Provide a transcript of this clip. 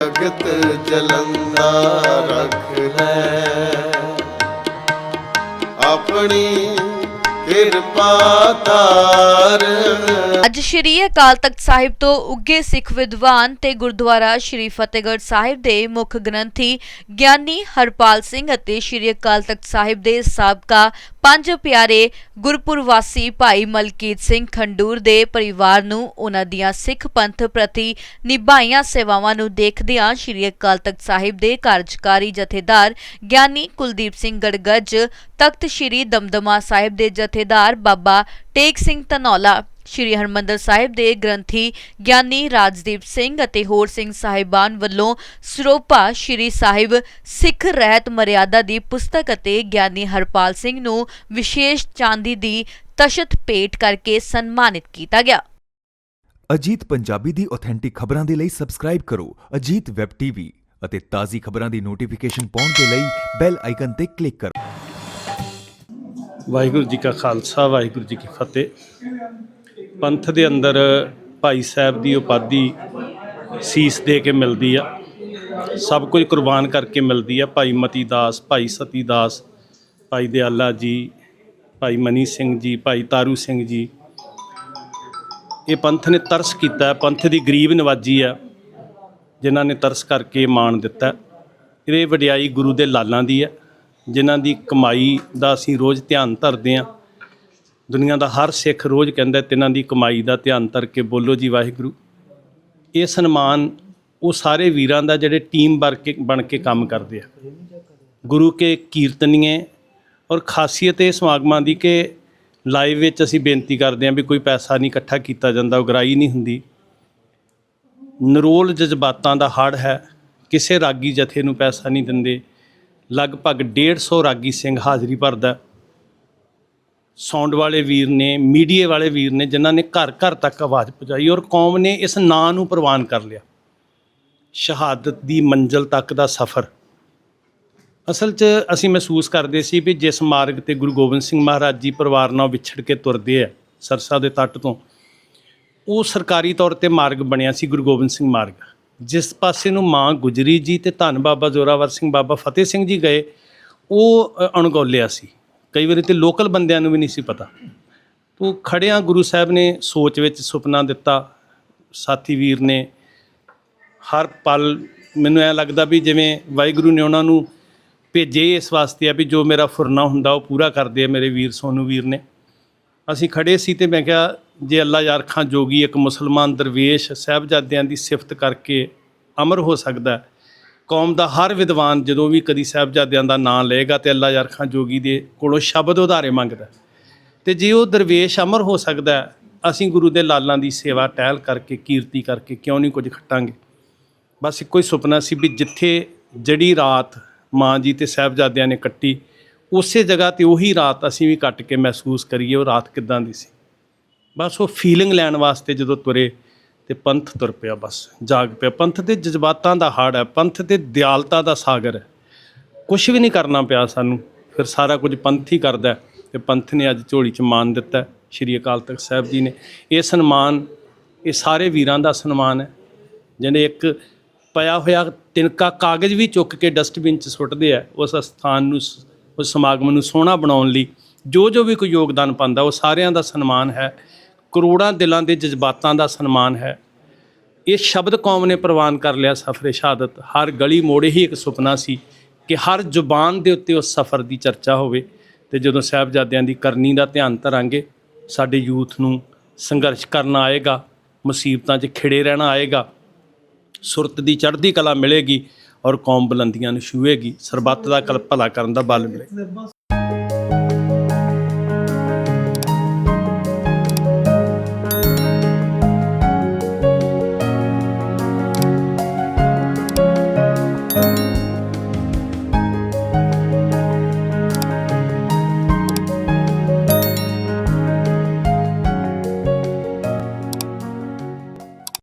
ਜਗਤ ਜਲੰਦਾ ਰੱਖ ਲੈ। ਆਪਣੀ ਕਿਰਪਾ ਤਾਰ ਅੱਜ ਸ਼੍ਰੀ ਅਕਾਲ ਤਖਤ ਸਾਹਿਬ ਤੋਂ ਉੱਗੇ ਸਿੱਖ ਵਿਦਵਾਨ ਤੇ ਗੁਰਦੁਆਰਾ ਸ਼੍ਰੀ ਫਤਿਹਗੜ੍ਹ ਸਾਹਿਬ ਦੇ ਮੁੱਖ ਗ੍ਰੰਥੀ ਗਿਆਨੀ ਹਰਪਾਲ ਸਿੰਘ ਅਤੇ ਸ਼੍ਰੀ ਅਕਾਲ ਤਖਤ ਸਾਹਿਬ ਦੇ ਸਾਬਕਾ ਪੰਜ ਪਿਆਰੇ ਗੁਰਪੁਰਵਾਸੀ ਭਾਈ ਮਲਕੀਤ ਸਿੰਘ ਖੰਡੂਰ ਦੇ ਪਰਿਵਾਰ ਨੂੰ ਉਹਨਾਂ ਦੀਆਂ ਸਿੱਖ ਪੰਥ ਪ੍ਰਤੀ ਨਿਭਾਈਆਂ ਸੇਵਾਵਾਂ ਨੂੰ ਦੇਖਦਿਆਂ ਸ਼੍ਰੀ ਅਕਾਲ ਤਖਤ ਸਾਹਿਬ ਦੇ ਕਾਰਜਕਾਰੀ ਜਥੇਦਾਰ ਗਿਆਨੀ ਕੁਲਦੀਪ ਸਿੰਘ ਗੜਗੱਜ, ਤਖਤ ਸ਼੍ਰੀ ਦਮਦਮਾ ਸਾਹਿਬ ਦੇ ਜਥੇਦਾਰ ਬਾਬਾ ਟੇਕ ਸਿੰਘ ਧਨੌਲਾ ਸ਼੍ਰੀ ਹਰਮੰਦਰ ਸਾਹਿਬ ਦੇ ਗ੍ਰੰਥੀ ਗਿਆਨੀ ਰਾਜਦੀਪ ਸਿੰਘ ਅਤੇ ਹੋਰ ਸਿੰਘ ਸਾਹਿਬਾਨ ਵੱਲੋਂ ਸਰੋਪਾ ਸ਼੍ਰੀ ਸਾਹਿਬ ਸਿੱਖ ਰਹਿਤ ਮਰਿਆਦਾ ਦੀ ਪੁਸਤਕ ਅਤੇ ਗਿਆਨੀ ਹਰਪਾਲ ਸਿੰਘ ਨੂੰ ਵਿਸ਼ੇਸ਼ ਚਾਂਦੀ ਦੀ ਤਸ਼ਤ ਭੇਟ ਕਰਕੇ ਸਨਮਾਨਿਤ ਕੀਤਾ ਗਿਆ। ਅਜੀਤ ਪੰਜਾਬੀ ਦੀ ਆਥੈਂਟਿਕ ਖਬਰਾਂ ਦੇ ਲਈ ਸਬਸਕ੍ਰਾਈਬ ਕਰੋ ਅਜੀਤ ਵੈਬ ਟੀਵੀ ਅਤੇ ਤਾਜ਼ੀ ਖਬਰਾਂ ਦੀ ਨੋਟੀਫਿਕੇਸ਼ਨ ਪਾਉਣ ਦੇ ਲਈ ਬੈਲ ਆਈਕਨ ਤੇ ਕਲਿੱਕ ਕਰੋ। ਵਾਹਿਗੁਰੂ ਜੀ ਕਾ ਖਾਲਸਾ ਵਾਹਿਗੁਰੂ ਜੀ ਕੀ ਫਤਿਹ। ਪੰਥ ਦੇ ਅੰਦਰ ਭਾਈ ਸਾਹਿਬ ਦੀ ਉਪਾਧੀ ਸੀਸ ਦੇ ਕੇ ਮਿਲਦੀ ਆ। ਸਭ ਕੁਝ ਕੁਰਬਾਨ ਕਰਕੇ ਮਿਲਦੀ ਆ। ਭਾਈ ਮਤੀ ਦਾਸ, ਭਾਈ ਸਤੀ ਦਾਸ, ਭਾਈ ਦਿਆਲਾ ਜੀ, ਭਾਈ ਮਨੀ ਸਿੰਘ ਜੀ, ਭਾਈ ਤਾਰੂ ਸਿੰਘ ਜੀ। ਇਹ ਪੰਥ ਨੇ ਤਰਸ ਕੀਤਾ ਪੰਥ ਦੀ ਗਰੀਬ ਨਵਾਜੀ ਆ, ਜਿਨ੍ਹਾਂ ਨੇ ਤਰਸ ਕਰਕੇ ਮਾਣ ਦਿੱਤਾ ਇਹ ਵਡਿਆਈ ਗੁਰੂ ਦੇ ਲਾਲਾਂ ਦੀ ਹੈ, ਜਿਨ੍ਹਾਂ ਦੀ ਕਮਾਈ ਦਾ ਅਸੀਂ ਰੋਜ਼ ਧਿਆਨ ਧਰਦੇ ਹਾਂ। ਦੁਨੀਆ ਦਾ ਹਰ ਸਿੱਖ ਰੋਜ਼ ਕਹਿੰਦਾ ਤਿੰਨਾਂ ਦੀ ਕਮਾਈ ਦਾ ਧਿਆਨ ਧਰ ਕੇ ਬੋਲੋ ਜੀ ਵਾਹਿਗੁਰੂ। ਇਹ ਸਨਮਾਨ ਉਹ ਸਾਰੇ ਵੀਰਾਂ ਦਾ ਜਿਹੜੇ ਟੀਮ ਵਰਕ ਬਣ ਕੇ ਕੰਮ ਕਰਦੇ ਆ। ਗੁਰੂ ਕੇ ਕੀਰਤਨੀਏ ਔਰ ਖਾਸੀਅਤ ਇਹ ਸਮਾਗਮਾਂ ਦੀ ਕਿ ਲਾਈਵ ਵਿੱਚ ਅਸੀਂ ਬੇਨਤੀ ਕਰਦੇ ਹਾਂ ਵੀ ਕੋਈ ਪੈਸਾ ਨਹੀਂ ਇਕੱਠਾ ਕੀਤਾ ਜਾਂਦਾ, ਉਗਰਾਈ ਨਹੀਂ ਹੁੰਦੀ। ਨਰੋਲ ਜਜ਼ਬਾਤਾਂ ਦਾ ਹੜ ਹੈ, ਕਿਸੇ ਰਾਗੀ ਜਥੇ ਨੂੰ ਪੈਸਾ ਨਹੀਂ ਦਿੰਦੇ। ਲਗਭਗ 150 ਰਾਗੀ ਸਿੰਘ ਹਾਜ਼ਰੀ ਭਰਦਾ ਸਾਊਂਡ ਵਾਲੇ ਵੀਰ ਨੇ, ਮੀਡੀਏ ਵਾਲੇ ਵੀਰ ਨੇ, ਜਿਨ੍ਹਾਂ ਨੇ ਘਰ ਘਰ ਤੱਕ ਆਵਾਜ਼ ਪਹੁੰਚਾਈ ਔਰ ਕੌਮ ਨੇ ਇਸ ਨਾਂ ਨੂੰ ਪ੍ਰਵਾਨ ਕਰ ਲਿਆ। ਸ਼ਹਾਦਤ ਦੀ ਮੰਜ਼ਲ ਤੱਕ ਦਾ ਸਫ਼ਰ। ਅਸਲ 'ਚ ਅਸੀਂ ਮਹਿਸੂਸ ਕਰਦੇ ਸੀ ਵੀ ਜਿਸ ਮਾਰਗ ਤੇ ਗੁਰੂ ਗੋਬਿੰਦ ਸਿੰਘ ਮਹਾਰਾਜ ਜੀ ਪਰਿਵਾਰ ਨਾਲ ਵਿਛੜ ਕੇ ਤੁਰਦੇ ਆ, ਸਰਸਾ ਦੇ ਤੱਟ ਤੋਂ, ਉਹ ਸਰਕਾਰੀ ਤੌਰ ਤੇ ਮਾਰਗ ਬਣਿਆ ਸੀ ਗੁਰੂ ਗੋਬਿੰਦ ਸਿੰਘ ਮਾਰਗ। ਜਿਸ ਪਾਸੇ ਨੂੰ ਮਾਂ ਗੁਜਰੀ ਜੀ ਤੇ ਧੰਨ ਬਾਬਾ ਜ਼ੋਰਾਵਰ ਸਿੰਘ ਬਾਬਾ ਫਤਿਹ ਸਿੰਘ ਜੀ ਗਏ, ਉਹ ਅਣਗੌਲਿਆ ਸੀ। ਕਈ ਵਾਰੀ ਤੇ ਲੋਕਲ ਬੰਦਿਆਂ ਨੂੰ ਵੀ ਨਹੀਂ ਸੀ ਪਤਾ। ਤੋ ਖੜਿਆਂ ਗੁਰੂ ਸਾਹਿਬ ਨੇ ਸੋਚ ਵਿੱਚ ਸੁਪਨਾ ਦਿੱਤਾ, ਸਾਥੀ ਵੀਰ ਨੇ, ਹਰ ਪਲ ਮੈਨੂੰ ਐ ਲੱਗਦਾ ਵੀ ਜਿਵੇਂ ਵਾਹਿਗੁਰੂ ਨੇ ਉਹਨਾਂ ਨੂੰ ਭੇਜੇ ਇਸ ਵਾਸਤੇ ਆ ਵੀ ਜੋ ਮੇਰਾ ਫੁਰਨਾ ਹੁੰਦਾ ਉਹ ਪੂਰਾ ਕਰਦੇ ਆ ਮੇਰੇ ਵੀਰ ਸੋਨੂ ਵੀਰ ਨੇ। ਅਸੀਂ ਖੜੇ ਸੀ ਤੇ ਮੈਂ ਕਿਹਾ, ਜੇ ਅੱਲਾ ਯਾਰ ਖਾਂ ਜੋਗੀ ਇੱਕ ਮੁਸਲਮਾਨ ਦਰਵੇਸ਼ ਸਾਹਿਬਜ਼ਾਦਿਆਂ ਦੀ ਸਿਫਤ ਕਰਕੇ ਅਮਰ ਹੋ ਸਕਦਾ ਕੌਮ ਦਾ ਹਰ ਵਿਦਵਾਨ ਜਦੋਂ ਵੀ ਕਦੀ ਸਾਹਿਬਜ਼ਾਦਿਆਂ ਦਾ ਨਾਂ ਲਏਗਾ ਤੇ ਅੱਲਾ ਯਾਰ ਖਾਂ ਜੋਗੀ ਦੇ ਕੋਲੋਂ ਸ਼ਬਦ ਉਧਾਰੇ ਮੰਗਦਾ ਹੈ। ਤੇ ਜੇ ਉਹ ਦਰਵੇਸ਼ ਅਮਰ ਹੋ ਸਕਦਾ ਅਸੀਂ ਗੁਰੂ ਦੇ ਲਾਲਾਂ ਦੀ ਸੇਵਾ ਟਹਿਲ ਕਰਕੇ, ਕੀਰਤੀ ਕਰਕੇ ਕਿਉਂ ਨਹੀਂ ਕੁਝ ਖੱਟਾਂਗੇ ਬਸ ਇੱਕੋ ਹੀ ਸੁਪਨਾ ਸੀ ਵੀ ਜਿੱਥੇ ਜਿਹੜੀ ਰਾਤ ਮਾਂ ਜੀ ਤੇ ਸਾਹਿਬਜ਼ਾਦਿਆਂ ਨੇ ਕੱਟੀ, ਉਸੇ ਜਗ੍ਹਾ ਤੇ ਉਹੀ ਰਾਤ ਅਸੀਂ ਵੀ ਕੱਟ ਕੇ ਮਹਿਸੂਸ ਕਰੀਏ, ਉਹ ਰਾਤ ਕਿੱਦਾਂ ਦੀ ਸੀ ਬਸ ਉਹ ਫੀਲਿੰਗ ਲੈਣ ਵਾਸਤੇ ਜਦੋਂ ਤੁਰੇ ਤੇ ਪੰਥ ਤੁਰ ਪਿਆ ਬਸ, ਜਾਗ ਪਿਆ। ਪੰਥ ਦੇ ਜਜ਼ਬਾਤਾਂ ਦਾ ਹੜ ਹੈ, ਪੰਥ ਦੇ ਦਿਆਲਤਾ ਦਾ ਸਾਗਰ ਹੈ। ਕੁਝ ਵੀ ਨਹੀਂ ਕਰਨਾ ਪਿਆ ਸਾਨੂੰ, ਫਿਰ ਸਾਰਾ ਕੁਝ ਪੰਥ ਹੀ ਕਰਦਾ ਹੈ। ਤੇ ਪੰਥ ਨੇ ਅੱਜ ਝੋਲੀ 'ਚ ਮਾਨ ਦਿੱਤਾ ਸ਼੍ਰੀ ਅਕਾਲ ਤਖਤ ਸਾਹਿਬ ਜੀ ਨੇ। ਇਹ ਸਨਮਾਨ, ਇਹ ਸਾਰੇ ਵੀਰਾਂ ਦਾ ਸਨਮਾਨ ਹੈ, ਜਿਹਨੇ ਇੱਕ ਪਿਆ ਹੋਇਆ ਤਿਨਕਾ ਕਾਗਜ਼ ਵੀ ਚੁੱਕ ਕੇ ਡਸਟਬਿਨ 'ਚ ਸੁੱਟਦੇ ਆ, ਉਸ ਸਥਾਨ ਨੂੰ, ਉਸ ਸਮਾਗਮ ਨੂੰ ਸੋਹਣਾ ਬਣਾਉਣ ਲਈ ਜੋ ਜੋ ਵੀ ਕੋਈ ਯੋਗਦਾਨ ਪਾਉਂਦਾ, ਉਹ ਸਾਰਿਆਂ ਦਾ ਸਨਮਾਨ ਹੈ। ਕਰੋੜਾਂ ਦਿਲਾਂ ਦੇ ਜਜ਼ਬਾਤਾਂ ਦਾ ਸਨਮਾਨ ਹੈ। ਇਹ ਸ਼ਬਦ ਕੌਮ ਨੇ ਪ੍ਰਵਾਨ ਕਰ ਲਿਆ ਸਫਰੇ ਸ਼ਹਾਦਤ। ਹਰ ਗਲੀ ਮੋੜੇ ਹੀ ਇੱਕ ਸੁਪਨਾ ਸੀ ਕਿ ਹਰ ਜ਼ੁਬਾਨ ਦੇ ਉੱਤੇ ਉਸ ਸਫ਼ਰ ਦੀ ਚਰਚਾ ਹੋਵੇ ਤੇ ਜਦੋਂ ਸਾਹਿਬਜ਼ਾਦਿਆਂ ਦੀ ਕਰਨੀ ਦਾ ਧਿਆਨ ਧਰਾਂਗੇ, ਸਾਡੇ ਯੂਥ ਨੂੰ ਸੰਘਰਸ਼ ਕਰਨਾ ਆਏਗਾ, ਮੁਸੀਬਤਾਂ 'ਚ ਖਿੜੇ ਰਹਿਣਾ ਆਏਗਾ, ਸੁਰਤ ਦੀ ਚੜ੍ਹਦੀ ਕਲਾ ਮਿਲੇਗੀ ਔਰ ਕੌਮ ਬੁਲੰਦੀਆਂ ਨੂੰ ਛੂਹੇਗੀ ਸਰਬੱਤ ਦਾ ਕਲ ਭਲਾ ਕਰਨ ਦਾ ਬਲ ਮਿਲੇ।